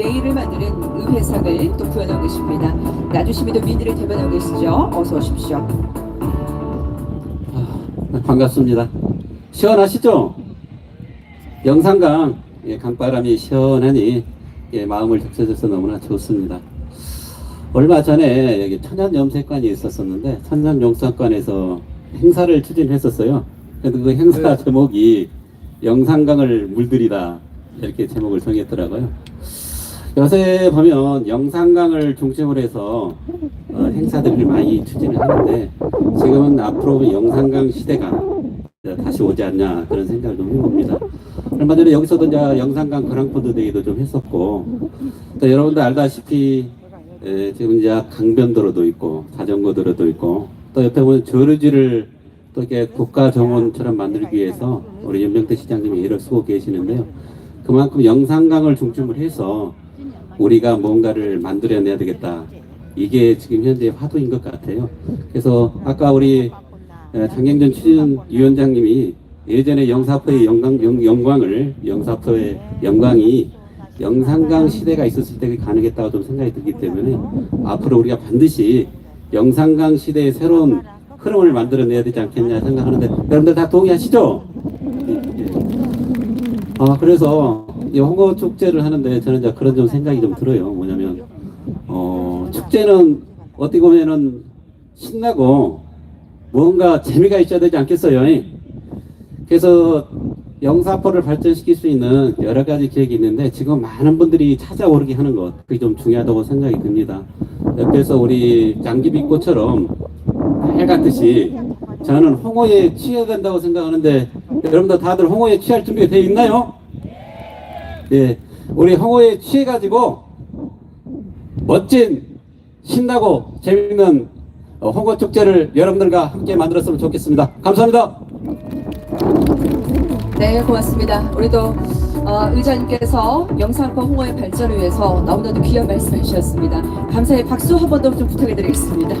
내일을 만드는 의회상을 또 구현하고 계십니다. 나주시민도 민들을 대변하고 계시죠. 어서 오십시오. 아, 반갑습니다. 시원하시죠? 영산강 예, 강바람이 시원하니 예, 마음을 적셔줘서 너무나 좋습니다. 얼마 전에 여기 천연염색관이 있었었는데 천연염색관에서 행사를 추진했었어요. 근데 그 행사 제목이 영산강을 물들이다 이렇게 제목을 정했더라고요. 요새 보면 영산강을 중심으로 해서 어, 행사들을 많이 추진을 하는데 지금은 앞으로 영산강 시대가 다시 오지 않냐 그런 생각을 좀 해봅니다. 얼마 전에 여기서도 이제 영산강 그랑펀드 대회도 좀 했었고 또 여러분들 알다시피 에, 지금 이제 강변도로도 있고 자전거 도로도 있고 또 옆에 보면 저르지를 또 이렇게 국가 정원처럼 만들기 위해서 우리 연명태 시장님이 애를 쓰고 계시는데요. 그만큼 영산강을 중심으로 해서 우리가 뭔가를 만들어내야 되겠다. 이게 지금 현재 화두인 것 같아요. 그래서 아까 우리 에, 장경전 추진위원장님이 예전에 영사포의 영광, 영, 영광을 영사포의 영광이 영산강 시대가 있었을 때 가능했다고 좀 생각이 들기 때문에 앞으로 우리가 반드시 영산강 시대의 새로운 흐름을 만들어내야 되지 않겠냐 생각하는데 여러분들 다 동의하시죠? 아 그래서 이 홍어 축제를 하는데 저는 이제 그런 좀 생각이 좀 들어요. 뭐냐면 어 축제는 어떻게 보면은 신나고 뭔가 재미가 있어야 되지 않겠어요? 그래서 영사포를 발전시킬 수 있는 여러 가지 기획이 있는데 지금 많은 분들이 찾아오르게 하는 것 그게 좀 중요하다고 생각이 듭니다. 옆에서 우리 장기빛꽃처럼 해같듯이 저는 홍어에 취해야 된다고 생각하는데 여러분들 다들 홍어에 취할 준비가 되어 있나요? 예, 우리 홍어에 취해가지고 멋진 신나고 재밌는 어, 홍어 축제를 여러분들과 함께 만들었으면 좋겠습니다. 감사합니다. 네, 고맙습니다. 우리도 어, 의장님께서 영상과 홍어의 발전을 위해서 너무나도 귀한 말씀해 주셨습니다. 감사의 박수 한 번 더 좀 부탁드리겠습니다.